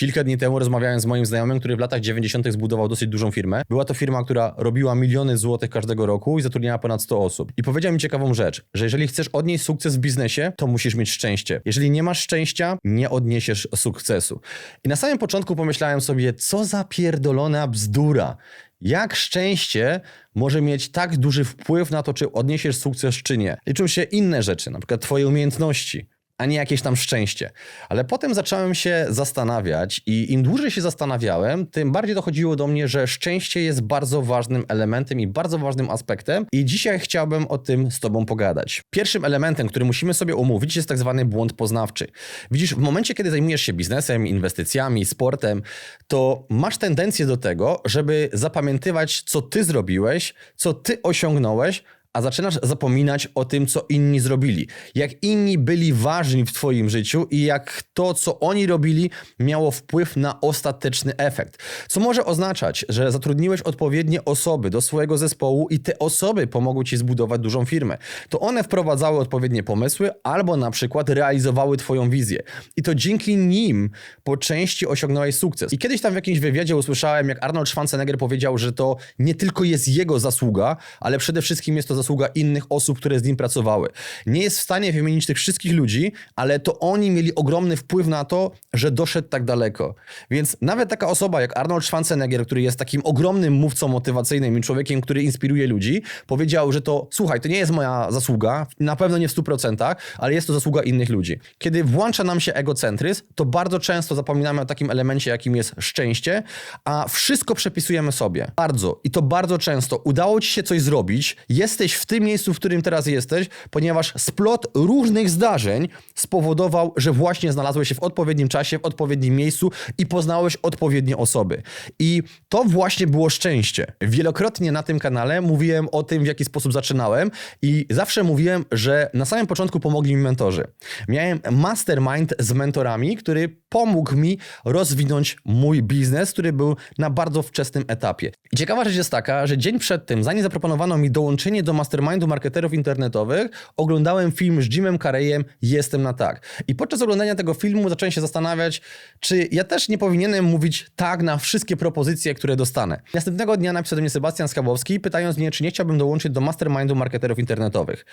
Kilka dni temu rozmawiałem z moim znajomym, który w latach 90. zbudował dosyć dużą firmę. Była to firma, która robiła miliony złotych każdego roku i zatrudniała ponad 100 osób. I powiedział mi ciekawą rzecz, że jeżeli chcesz odnieść sukces w biznesie, to musisz mieć szczęście. Jeżeli nie masz szczęścia, nie odniesiesz sukcesu. I na samym początku pomyślałem sobie, co za pierdolona bzdura. Jak szczęście może mieć tak duży wpływ na to, czy odniesiesz sukces, czy nie. Liczą się inne rzeczy, na przykład twoje umiejętności a nie jakieś tam szczęście. Ale potem zacząłem się zastanawiać i im dłużej się zastanawiałem, tym bardziej dochodziło do mnie, że szczęście jest bardzo ważnym elementem i bardzo ważnym aspektem i dzisiaj chciałbym o tym z Tobą pogadać. Pierwszym elementem, który musimy sobie omówić jest tak zwany błąd poznawczy. Widzisz, w momencie, kiedy zajmujesz się biznesem, inwestycjami, sportem, to masz tendencję do tego, żeby zapamiętywać, co Ty zrobiłeś, co Ty osiągnąłeś, a zaczynasz zapominać o tym, co inni zrobili. Jak inni byli ważni w Twoim życiu i jak to, co oni robili, miało wpływ na ostateczny efekt. Co może oznaczać, że zatrudniłeś odpowiednie osoby do swojego zespołu i te osoby pomogły Ci zbudować dużą firmę. To one wprowadzały odpowiednie pomysły albo na przykład realizowały Twoją wizję. I to dzięki nim po części osiągnąłeś sukces. I kiedyś tam w jakimś wywiadzie usłyszałem, jak Arnold Schwarzenegger powiedział, że to nie tylko jest jego zasługa, ale przede wszystkim jest to zasługa innych osób, które z nim pracowały. Nie jest w stanie wymienić tych wszystkich ludzi, ale to oni mieli ogromny wpływ na to, że doszedł tak daleko. Więc nawet taka osoba jak Arnold Schwarzenegger, który jest takim ogromnym mówcą motywacyjnym i człowiekiem, który inspiruje ludzi, powiedział, że to słuchaj, to nie jest moja zasługa, na pewno nie w 100%, ale jest to zasługa innych ludzi. Kiedy włącza nam się egocentryzm, to bardzo często zapominamy o takim elemencie, jakim jest szczęście, a wszystko przepisujemy sobie. Bardzo. I to bardzo często. Udało ci się coś zrobić, jesteś w tym miejscu, w którym teraz jesteś, ponieważ splot różnych zdarzeń spowodował, że właśnie znalazłeś się w odpowiednim czasie, w odpowiednim miejscu i poznałeś odpowiednie osoby. I to właśnie było szczęście. Wielokrotnie na tym kanale mówiłem o tym, w jaki sposób zaczynałem i zawsze mówiłem, że na samym początku pomogli mi mentorzy. Miałem mastermind z mentorami, który pomógł mi rozwinąć mój biznes, który był na bardzo wczesnym etapie. I ciekawa rzecz jest taka, że dzień przed tym, zanim zaproponowano mi dołączenie do mastermindu marketerów internetowych, oglądałem film z Jimem Carreyem Jestem na tak. I podczas oglądania tego filmu zacząłem się zastanawiać, czy ja też nie powinienem mówić tak na wszystkie propozycje, które dostanę. Następnego dnia napisał do mnie Sebastian Skabowski, pytając mnie, czy nie chciałbym dołączyć do mastermindu marketerów internetowych.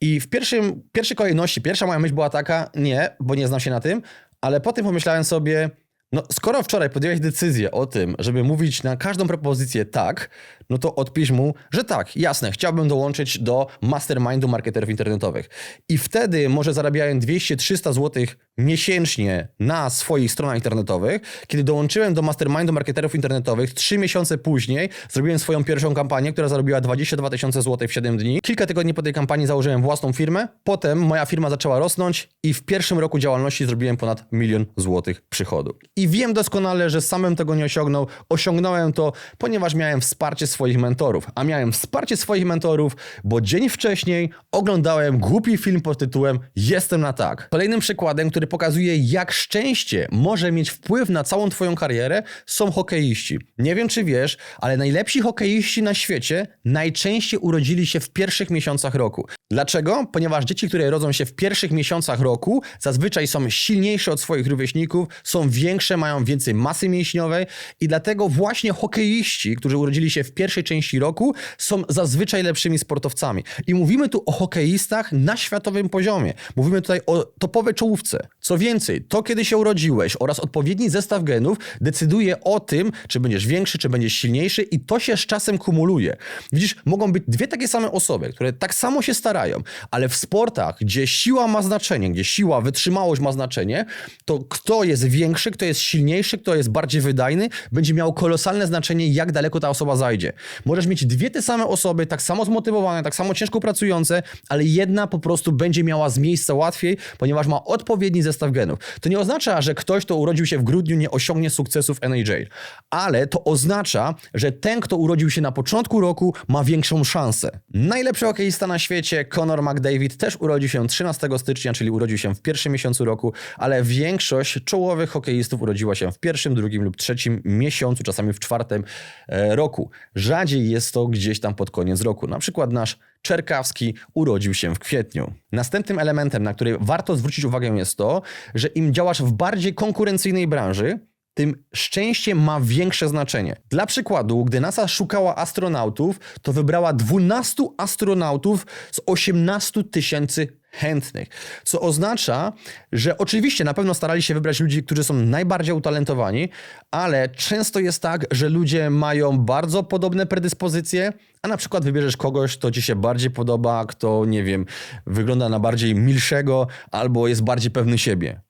I w pierwszym, pierwszej kolejności, pierwsza moja myśl była taka, nie, bo nie znam się na tym, ale potem pomyślałem sobie, no, skoro wczoraj podjąłeś decyzję o tym, żeby mówić na każdą propozycję tak, no to odpisz mu, że tak, jasne, chciałbym dołączyć do mastermindu marketerów internetowych. I wtedy, może zarabiałem 200-300 zł miesięcznie na swoich stronach internetowych, kiedy dołączyłem do mastermindu marketerów internetowych, trzy miesiące później zrobiłem swoją pierwszą kampanię, która zarobiła 22 tysiące złotych w 7 dni. Kilka tygodni po tej kampanii założyłem własną firmę, potem moja firma zaczęła rosnąć i w pierwszym roku działalności zrobiłem ponad milion złotych przychodu. I wiem doskonale, że samym tego nie osiągnął. Osiągnąłem to, ponieważ miałem wsparcie swoich mentorów. A miałem wsparcie swoich mentorów, bo dzień wcześniej oglądałem głupi film pod tytułem Jestem na tak. Kolejnym przykładem, który pokazuje, jak szczęście może mieć wpływ na całą Twoją karierę, są hokeiści. Nie wiem, czy wiesz, ale najlepsi hokeiści na świecie najczęściej urodzili się w pierwszych miesiącach roku. Dlaczego? Ponieważ dzieci, które rodzą się w pierwszych miesiącach roku, zazwyczaj są silniejsze od swoich rówieśników, są większe, mają więcej masy mięśniowej i dlatego właśnie hokeiści, którzy urodzili się w pierwszej części roku, są zazwyczaj lepszymi sportowcami. I mówimy tu o hokeistach na światowym poziomie. Mówimy tutaj o topowej czołówce. Co więcej, to kiedy się urodziłeś oraz odpowiedni zestaw genów decyduje o tym, czy będziesz większy, czy będziesz silniejszy i to się z czasem kumuluje. Widzisz, mogą być dwie takie same osoby, które tak samo się starają, ale w sportach, gdzie siła ma znaczenie, gdzie siła, wytrzymałość ma znaczenie, to kto jest większy, kto jest silniejszy, kto jest bardziej wydajny, będzie miało kolosalne znaczenie, jak daleko ta osoba zajdzie. Możesz mieć dwie te same osoby, tak samo zmotywowane, tak samo ciężko pracujące, ale jedna po prostu będzie miała z miejsca łatwiej, ponieważ ma odpowiedni zestaw genów. To nie oznacza, że ktoś, kto urodził się w grudniu, nie osiągnie sukcesu w NAJ, ale to oznacza, że ten, kto urodził się na początku roku, ma większą szansę. Najlepszy hokeista na świecie, Conor McDavid, też urodził się 13 stycznia, czyli urodził się w pierwszym miesiącu roku, ale większość czołowych hokeistów urodziła się w pierwszym, drugim lub trzecim miesiącu, czasami w czwartym e, roku. Rzadziej jest to gdzieś tam pod koniec roku. Na przykład nasz Czerkawski urodził się w kwietniu. Następnym elementem, na który warto zwrócić uwagę jest to, że im działasz w bardziej konkurencyjnej branży, tym szczęście ma większe znaczenie. Dla przykładu, gdy NASA szukała astronautów, to wybrała 12 astronautów z 18 tysięcy chętnych. Co oznacza, że oczywiście na pewno starali się wybrać ludzi, którzy są najbardziej utalentowani, ale często jest tak, że ludzie mają bardzo podobne predyspozycje, a na przykład wybierzesz kogoś, kto ci się bardziej podoba, kto, nie wiem, wygląda na bardziej milszego albo jest bardziej pewny siebie.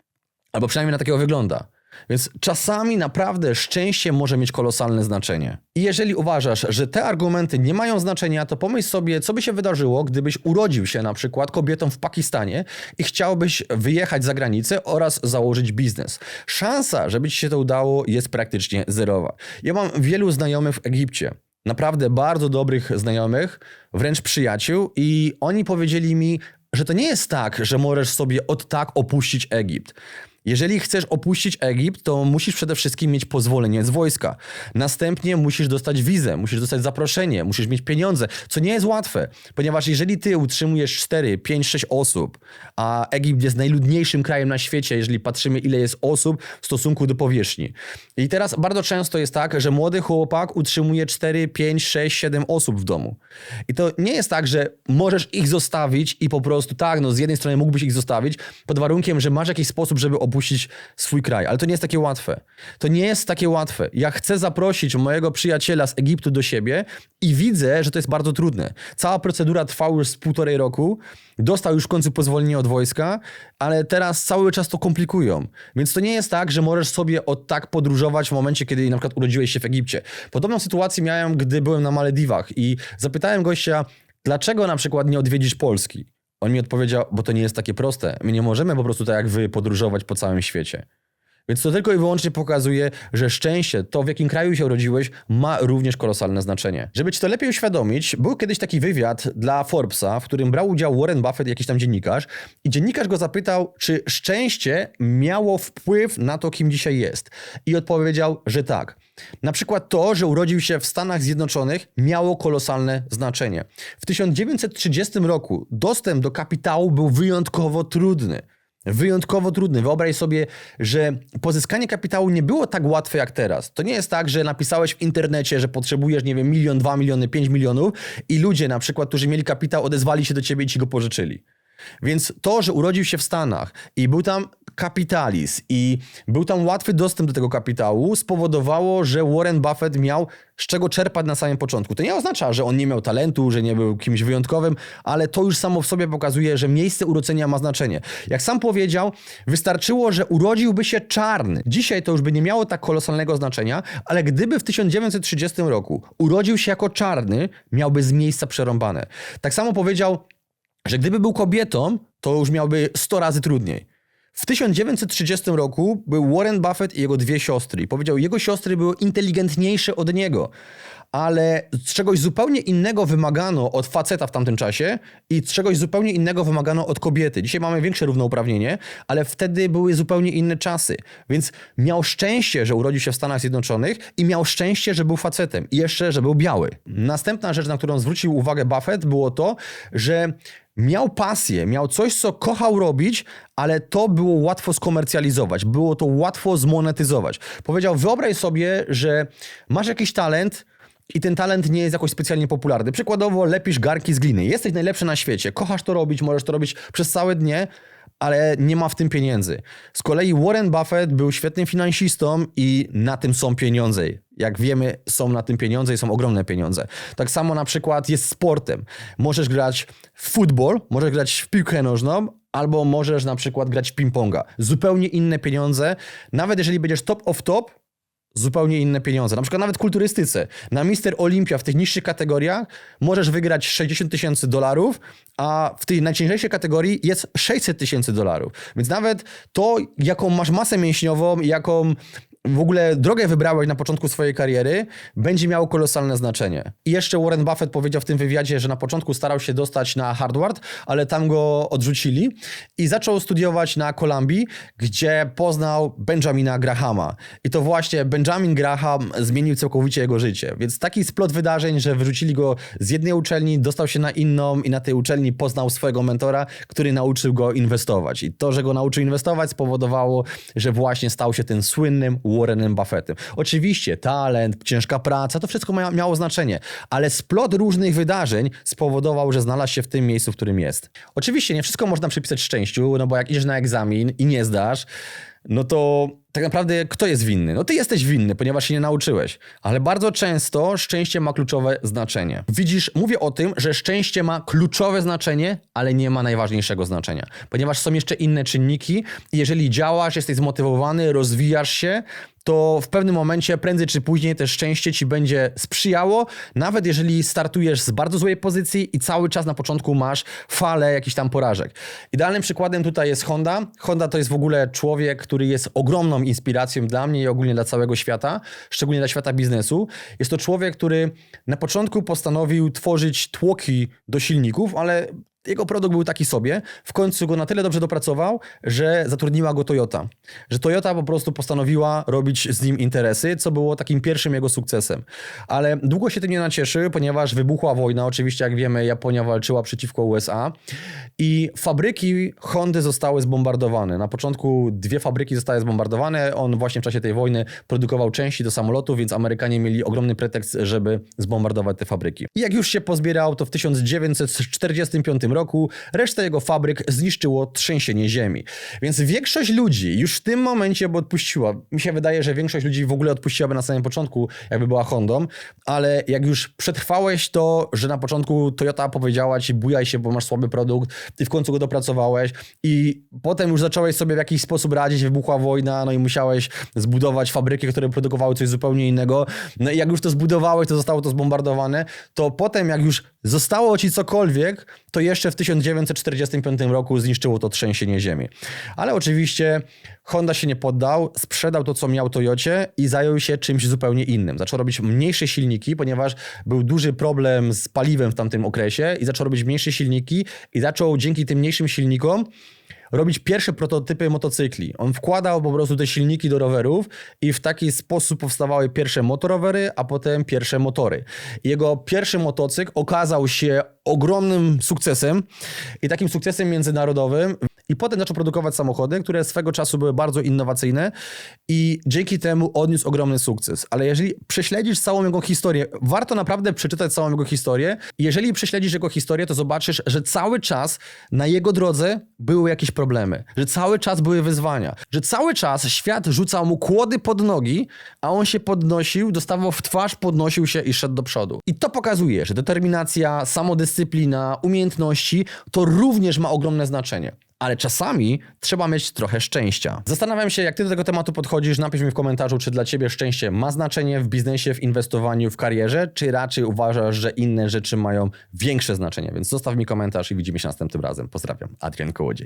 Albo przynajmniej na takiego wygląda. Więc czasami naprawdę szczęście może mieć kolosalne znaczenie. I jeżeli uważasz, że te argumenty nie mają znaczenia, to pomyśl sobie, co by się wydarzyło, gdybyś urodził się na przykład kobietą w Pakistanie i chciałbyś wyjechać za granicę oraz założyć biznes. Szansa, żeby ci się to udało, jest praktycznie zerowa. Ja mam wielu znajomych w Egipcie. Naprawdę bardzo dobrych znajomych, wręcz przyjaciół, i oni powiedzieli mi, że to nie jest tak, że możesz sobie od tak opuścić Egipt. Jeżeli chcesz opuścić Egipt, to musisz przede wszystkim mieć pozwolenie z wojska. Następnie musisz dostać wizę, musisz dostać zaproszenie, musisz mieć pieniądze, co nie jest łatwe, ponieważ jeżeli ty utrzymujesz 4, 5, 6 osób, a Egipt jest najludniejszym krajem na świecie, jeżeli patrzymy ile jest osób w stosunku do powierzchni. I teraz bardzo często jest tak, że młody chłopak utrzymuje 4, 5, 6, 7 osób w domu. I to nie jest tak, że możesz ich zostawić i po prostu tak, no z jednej strony mógłbyś ich zostawić, pod warunkiem, że masz jakiś sposób, żeby opuścić swój kraj, ale to nie jest takie łatwe. To nie jest takie łatwe. Ja chcę zaprosić mojego przyjaciela z Egiptu do siebie i widzę, że to jest bardzo trudne. Cała procedura trwała już z półtorej roku, dostał już w końcu pozwolenie od wojska, ale teraz cały czas to komplikują. Więc to nie jest tak, że możesz sobie od tak podróżować w momencie, kiedy na przykład urodziłeś się w Egipcie. Podobną sytuację miałem, gdy byłem na Malediwach i zapytałem gościa, dlaczego na przykład nie odwiedzisz Polski? On mi odpowiedział, bo to nie jest takie proste. My nie możemy po prostu tak jak wy podróżować po całym świecie. Więc to tylko i wyłącznie pokazuje, że szczęście, to w jakim kraju się urodziłeś, ma również kolosalne znaczenie. Żeby ci to lepiej uświadomić, był kiedyś taki wywiad dla Forbesa, w którym brał udział Warren Buffett, jakiś tam dziennikarz, i dziennikarz go zapytał, czy szczęście miało wpływ na to, kim dzisiaj jest. I odpowiedział, że tak. Na przykład to, że urodził się w Stanach Zjednoczonych, miało kolosalne znaczenie. W 1930 roku dostęp do kapitału był wyjątkowo trudny. Wyjątkowo trudny. Wyobraź sobie, że pozyskanie kapitału nie było tak łatwe jak teraz. To nie jest tak, że napisałeś w internecie, że potrzebujesz, nie wiem, milion, dwa miliony, pięć milionów i ludzie na przykład, którzy mieli kapitał, odezwali się do ciebie i ci go pożyczyli. Więc to, że urodził się w Stanach i był tam kapitalizm i był tam łatwy dostęp do tego kapitału, spowodowało, że Warren Buffett miał z czego czerpać na samym początku. To nie oznacza, że on nie miał talentu, że nie był kimś wyjątkowym, ale to już samo w sobie pokazuje, że miejsce urodzenia ma znaczenie. Jak sam powiedział, wystarczyło, że urodziłby się czarny. Dzisiaj to już by nie miało tak kolosalnego znaczenia, ale gdyby w 1930 roku urodził się jako czarny, miałby z miejsca przerąbane. Tak samo powiedział że gdyby był kobietą, to już miałby 100 razy trudniej. W 1930 roku był Warren Buffett i jego dwie siostry. Powiedział, jego siostry były inteligentniejsze od niego, ale czegoś zupełnie innego wymagano od faceta w tamtym czasie i czegoś zupełnie innego wymagano od kobiety. Dzisiaj mamy większe równouprawnienie, ale wtedy były zupełnie inne czasy. Więc miał szczęście, że urodził się w Stanach Zjednoczonych i miał szczęście, że był facetem i jeszcze, że był biały. Następna rzecz, na którą zwrócił uwagę Buffett, było to, że miał pasję, miał coś, co kochał robić, ale to było łatwo skomercjalizować, było to łatwo zmonetyzować. Powiedział: Wyobraź sobie, że masz jakiś talent. I ten talent nie jest jakoś specjalnie popularny. Przykładowo lepisz garki z gliny. Jesteś najlepszy na świecie, kochasz to robić, możesz to robić przez całe dnie, ale nie ma w tym pieniędzy. Z kolei Warren Buffett był świetnym finansistą i na tym są pieniądze. Jak wiemy, są na tym pieniądze i są ogromne pieniądze. Tak samo na przykład jest sportem. Możesz grać w futbol, możesz grać w piłkę nożną, albo możesz na przykład grać w ping-ponga. Zupełnie inne pieniądze. Nawet jeżeli będziesz top of top, zupełnie inne pieniądze. Na przykład nawet kulturystyce. Na Mister Olympia w tych niższych kategoriach możesz wygrać 60 tysięcy dolarów, a w tej najcięższej kategorii jest 600 tysięcy dolarów. Więc nawet to, jaką masz masę mięśniową, jaką w ogóle drogę wybrałeś na początku swojej kariery, będzie miało kolosalne znaczenie. I jeszcze Warren Buffett powiedział w tym wywiadzie, że na początku starał się dostać na Harvard, ale tam go odrzucili i zaczął studiować na Kolumbii, gdzie poznał Benjamina Grahama. I to właśnie Benjamin Graham zmienił całkowicie jego życie. Więc taki splot wydarzeń, że wyrzucili go z jednej uczelni, dostał się na inną i na tej uczelni poznał swojego mentora, który nauczył go inwestować. I to, że go nauczył inwestować spowodowało, że właśnie stał się tym słynnym Warrenem Buffettem. Oczywiście talent, ciężka praca, to wszystko mia- miało znaczenie, ale splot różnych wydarzeń spowodował, że znalazł się w tym miejscu, w którym jest. Oczywiście nie wszystko można przypisać szczęściu, no bo jak idziesz na egzamin i nie zdasz, no to tak naprawdę kto jest winny? No ty jesteś winny, ponieważ się nie nauczyłeś. Ale bardzo często szczęście ma kluczowe znaczenie. Widzisz, mówię o tym, że szczęście ma kluczowe znaczenie, ale nie ma najważniejszego znaczenia. Ponieważ są jeszcze inne czynniki jeżeli działasz, jesteś zmotywowany, rozwijasz się, to w pewnym momencie, prędzej czy później, też szczęście ci będzie sprzyjało, nawet jeżeli startujesz z bardzo złej pozycji i cały czas na początku masz falę jakichś tam porażek. Idealnym przykładem tutaj jest Honda. Honda to jest w ogóle człowiek, który jest ogromną inspiracją dla mnie i ogólnie dla całego świata, szczególnie dla świata biznesu. Jest to człowiek, który na początku postanowił tworzyć tłoki do silników, ale jego produkt był taki sobie, w końcu go na tyle dobrze dopracował, że zatrudniła go Toyota. Że Toyota po prostu postanowiła robić z nim interesy, co było takim pierwszym jego sukcesem. Ale długo się tym nie nacieszył, ponieważ wybuchła wojna. Oczywiście, jak wiemy, Japonia walczyła przeciwko USA i fabryki Hondy zostały zbombardowane. Na początku dwie fabryki zostały zbombardowane. On właśnie w czasie tej wojny produkował części do samolotów, więc Amerykanie mieli ogromny pretekst, żeby zbombardować te fabryki. I jak już się pozbierał, to w 1945 roku resztę jego fabryk zniszczyło trzęsienie ziemi. Więc większość ludzi już w tym momencie by odpuściła. Mi się wydaje, że większość ludzi w ogóle odpuściłaby na samym początku, jakby była Hondą, ale jak już przetrwałeś to, że na początku Toyota powiedziała ci bujaj się, bo masz słaby produkt i w końcu go dopracowałeś i potem już zacząłeś sobie w jakiś sposób radzić, wybuchła wojna, no i musiałeś zbudować fabryki, które produkowały coś zupełnie innego. No i jak już to zbudowałeś, to zostało to zbombardowane, to potem jak już zostało ci cokolwiek, to jeszcze w 1945 roku zniszczyło to trzęsienie ziemi. Ale oczywiście Honda się nie poddał, sprzedał to, co miał Toyocie i zajął się czymś zupełnie innym. Zaczął robić mniejsze silniki, ponieważ był duży problem z paliwem w tamtym okresie i zaczął robić mniejsze silniki i zaczął dzięki tym mniejszym silnikom robić pierwsze prototypy motocykli. On wkładał po prostu te silniki do rowerów i w taki sposób powstawały pierwsze motorowery, a potem pierwsze motory. Jego pierwszy motocykl okazał się ogromnym sukcesem i takim sukcesem międzynarodowym. I potem zaczął produkować samochody, które swego czasu były bardzo innowacyjne i dzięki temu odniósł ogromny sukces. Ale jeżeli prześledzisz całą jego historię, warto naprawdę przeczytać całą jego historię. Jeżeli prześledzisz jego historię, to zobaczysz, że cały czas na jego drodze były jakieś problemy, że cały czas były wyzwania, że cały czas świat rzucał mu kłody pod nogi, a on się podnosił, dostawał w twarz, podnosił się i szedł do przodu. I to pokazuje, że determinacja, samodyscyplina, umiejętności to również ma ogromne znaczenie. Ale czasami trzeba mieć trochę szczęścia. Zastanawiam się, jak ty do tego tematu podchodzisz. Napisz mi w komentarzu, czy dla ciebie szczęście ma znaczenie w biznesie, w inwestowaniu, w karierze, czy raczej uważasz, że inne rzeczy mają większe znaczenie. Więc zostaw mi komentarz i widzimy się następnym razem. Pozdrawiam. Adrian Kołodziej.